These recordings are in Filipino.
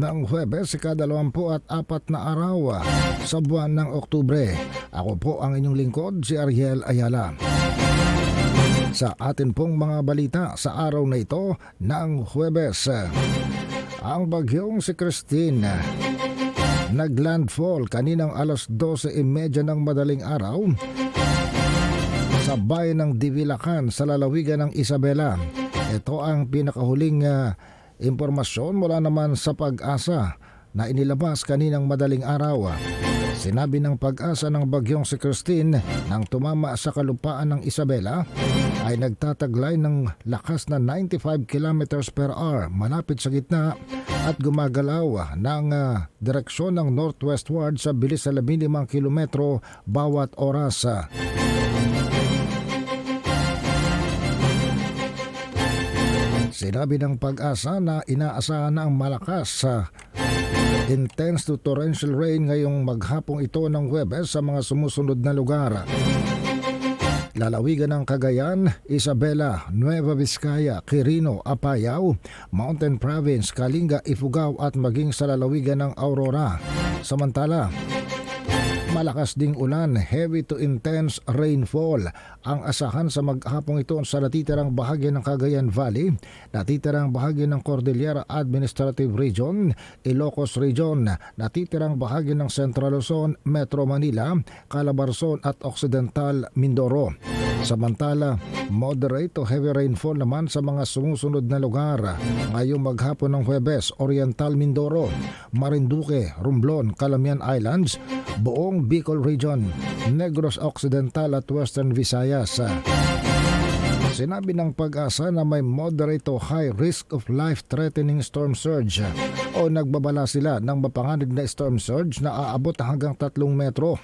ng Huwebes, ikadalawampu at apat na araw sa buwan ng Oktubre. Ako po ang inyong lingkod, si Ariel Ayala. Sa atin pong mga balita sa araw na ito ng Huwebes, ang bagyong si Christine naglandfall kaninang alas 12.30 ng madaling araw sa bayan ng Divilacan sa lalawigan ng Isabela. Ito ang pinakahuling ah, impormasyon mula naman sa pag-asa na inilabas kaninang madaling araw. Sinabi ng pag-asa ng bagyong si Christine nang tumama sa kalupaan ng Isabela ay nagtataglay ng lakas na 95 kilometers per hour malapit sa gitna at gumagalaw ng ah, direksyon ng northwestward sa bilis sa 15 kilometro bawat oras. Sinabi ng pag-asa na inaasahan na ang malakas sa intense to torrential rain ngayong maghapong ito ng Webes sa mga sumusunod na lugar. Lalawigan ng Cagayan, Isabela, Nueva Vizcaya, Quirino, Apayao, Mountain Province, Kalinga, Ifugao at maging sa lalawigan ng Aurora. Samantala, Malakas ding ulan, heavy to intense rainfall ang asahan sa maghapong ito sa natitirang bahagi ng Cagayan Valley, natitirang bahagi ng Cordillera Administrative Region, Ilocos Region, natitirang bahagi ng Central Luzon, Metro Manila, Calabarzon at Occidental Mindoro. Samantala, moderate to heavy rainfall naman sa mga sumusunod na lugar. Ngayong maghapon ng Huwebes, Oriental Mindoro, Marinduque, Romblon, Calamian Islands, buong Bicol Region, Negros Occidental at Western Visayas. Sinabi ng pag-asa na may moderate to high risk of life-threatening storm surge o nagbabala sila ng mapanganib na storm surge na aabot hanggang 3 metro.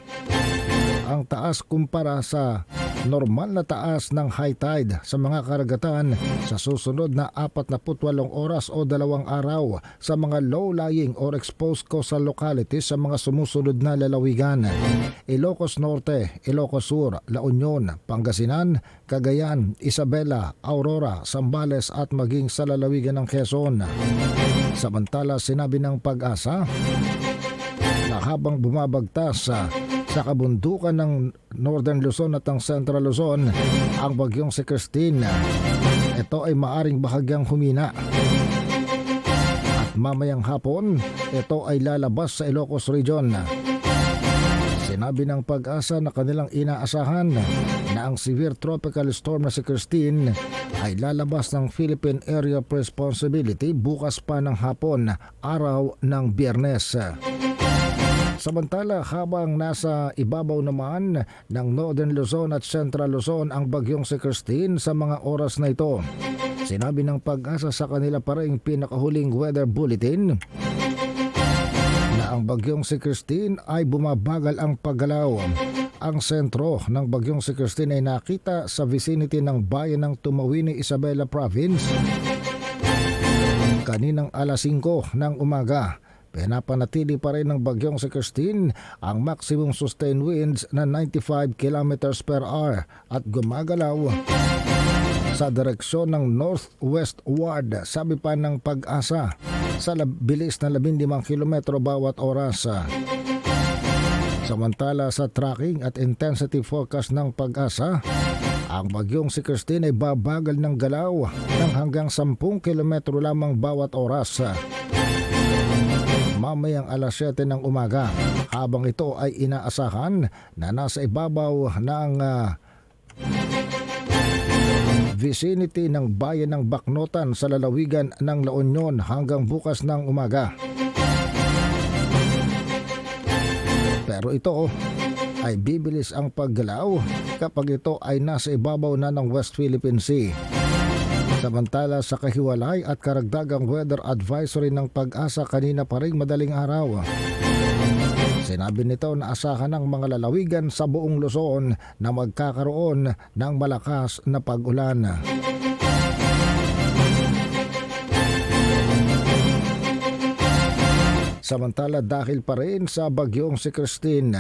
Ang taas kumpara sa normal na taas ng high tide sa mga karagatan sa susunod na 48 oras o dalawang araw sa mga low-lying or exposed coastal localities sa mga sumusunod na lalawigan. Ilocos Norte, Ilocos Sur, La Union, Pangasinan, Cagayan, Isabela, Aurora, Sambales at maging sa lalawigan ng Quezon. Samantala sinabi ng pag-asa na habang bumabagtas sa sa kabundukan ng Northern Luzon at ang Central Luzon ang bagyong si Christine. Ito ay maaring bahagyang humina. At mamayang hapon, ito ay lalabas sa Ilocos Region. Sinabi ng pag-asa na kanilang inaasahan na ang severe tropical storm na si Christine ay lalabas ng Philippine Area of Responsibility bukas pa ng hapon, araw ng biyernes. Samantala habang nasa ibabaw naman ng Northern Luzon at Central Luzon ang bagyong si Christine sa mga oras na ito. Sinabi ng pag-asa sa kanila pa rin pinakahuling weather bulletin na ang bagyong si Christine ay bumabagal ang paggalaw. Ang sentro ng bagyong si Christine ay nakita sa vicinity ng bayan ng Tumawini, Isabela Province kaninang alas 5 ng umaga. Pinapanatili pa rin ng bagyong si Christine ang maximum sustained winds na 95 kilometers per hour at gumagalaw sa direksyon ng northwestward sabi pa ng pag-asa sa bilis na 15 kilometro bawat oras. Samantala sa tracking at intensity forecast ng pag-asa, ang bagyong si Christine ay babagal ng galaw ng hanggang 10 kilometro lamang bawat oras mamayang alas 7 ng umaga habang ito ay inaasahan na nasa ibabaw ng ah, vicinity ng bayan ng Baknotan sa lalawigan ng La Union hanggang bukas ng umaga. Pero ito ay bibilis ang paggalaw kapag ito ay nasa ibabaw na ng West Philippine Sea. Samantala sa kahiwalay at karagdagang weather advisory ng pag-asa kanina pa rin madaling araw. Sinabi nito na asahan ng mga lalawigan sa buong Luzon na magkakaroon ng malakas na pag-ulan. Samantala dahil pa rin sa bagyong si Christine,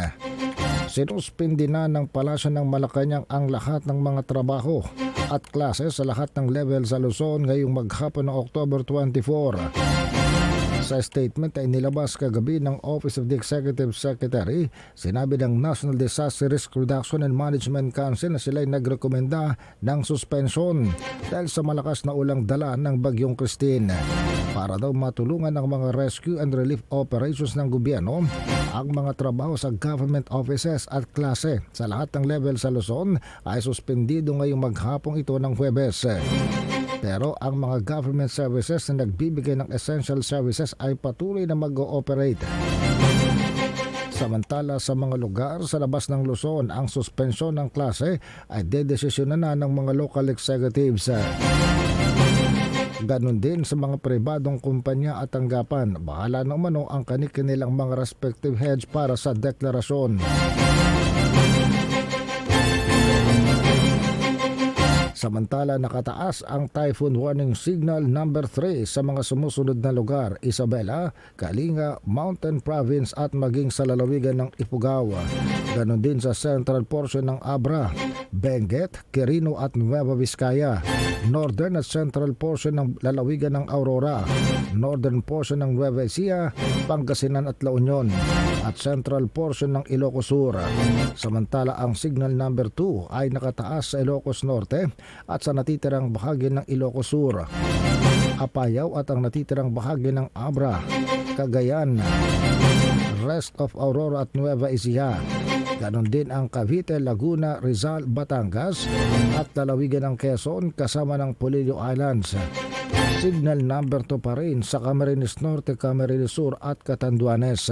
sinuspindi na ng palasyo ng Malacanang ang lahat ng mga trabaho at klase sa lahat ng level sa Luzon ngayong maghapon ng October 24. Sa statement ay nilabas kagabi ng Office of the Executive Secretary, sinabi ng National Disaster Risk Reduction and Management Council na sila ay nagrekomenda ng suspensyon dahil sa malakas na ulang dala ng Bagyong Christine. Para daw matulungan ng mga rescue and relief operations ng gobyerno ang mga trabaho sa government offices at klase sa lahat ng level sa Luzon ay suspendido ngayong maghapong ito ng Huwebes. Pero ang mga government services na nagbibigay ng essential services ay patuloy na mag-ooperate. Samantala sa mga lugar sa labas ng Luzon, ang suspensyon ng klase ay dedesisyonan na ng mga local executives. Ganon din sa mga pribadong kumpanya at tanggapan. Bahala na umano ang kanilang mga respective heads para sa deklarasyon. Samantala nakataas ang typhoon warning signal number 3 sa mga sumusunod na lugar, Isabela, Kalinga, Mountain Province at maging sa lalawigan ng Ifugao. Ganon din sa central portion ng Abra, Benguet, Quirino at Nueva Vizcaya, northern at central portion ng lalawigan ng Aurora, northern portion ng Nueva Ecija, Pangasinan at La Union, at central portion ng Ilocos Sur. Samantala ang signal number 2 ay nakataas sa Ilocos Norte at sa natitirang bahagi ng Ilocos Sur. Apayao at ang natitirang bahagi ng Abra, Cagayan, rest of Aurora at Nueva Ecija. Ganon din ang Cavite, Laguna, Rizal, Batangas at lalawigan ng Quezon kasama ng Polillo Islands. Signal number 2 pa rin sa Camarines Norte, Camarines Sur at Catanduanes.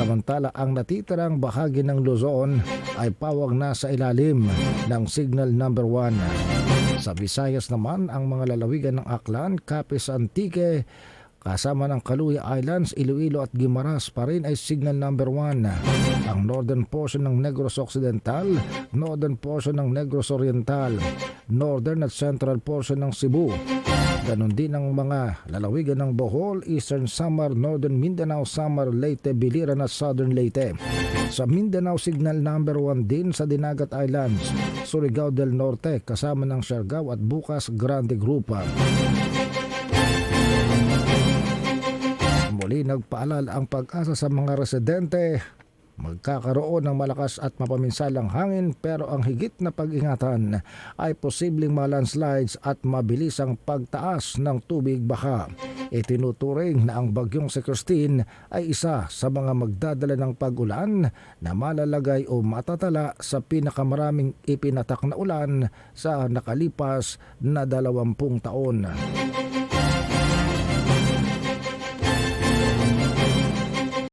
Samantala ang natitirang bahagi ng Luzon ay pawag na sa ilalim ng signal number 1. Sa Visayas naman ang mga lalawigan ng Aklan, Capiz, Antique, Kasama ng Kaluya Islands, Iloilo at Guimaras pa rin ay signal number 1. Ang northern portion ng Negros Occidental, northern portion ng Negros Oriental, northern at central portion ng Cebu. Ganon din ang mga lalawigan ng Bohol, Eastern Samar, Northern Mindanao, Samar, Leyte, Biliran at Southern Leyte. Sa Mindanao signal number 1 din sa Dinagat Islands, Surigao del Norte kasama ng Siargao at Bukas Grande Grupa. Muli nagpaalala ang pag-asa sa mga residente magkakaroon ng malakas at mapaminsalang hangin pero ang higit na pag-ingatan ay posibleng malandslides at mabilisang pagtaas ng tubig baka. Itinuturing na ang bagyong si Christine ay isa sa mga magdadala ng pag-ulan na malalagay o matatala sa pinakamaraming ipinatak na ulan sa nakalipas na dalawampung taon.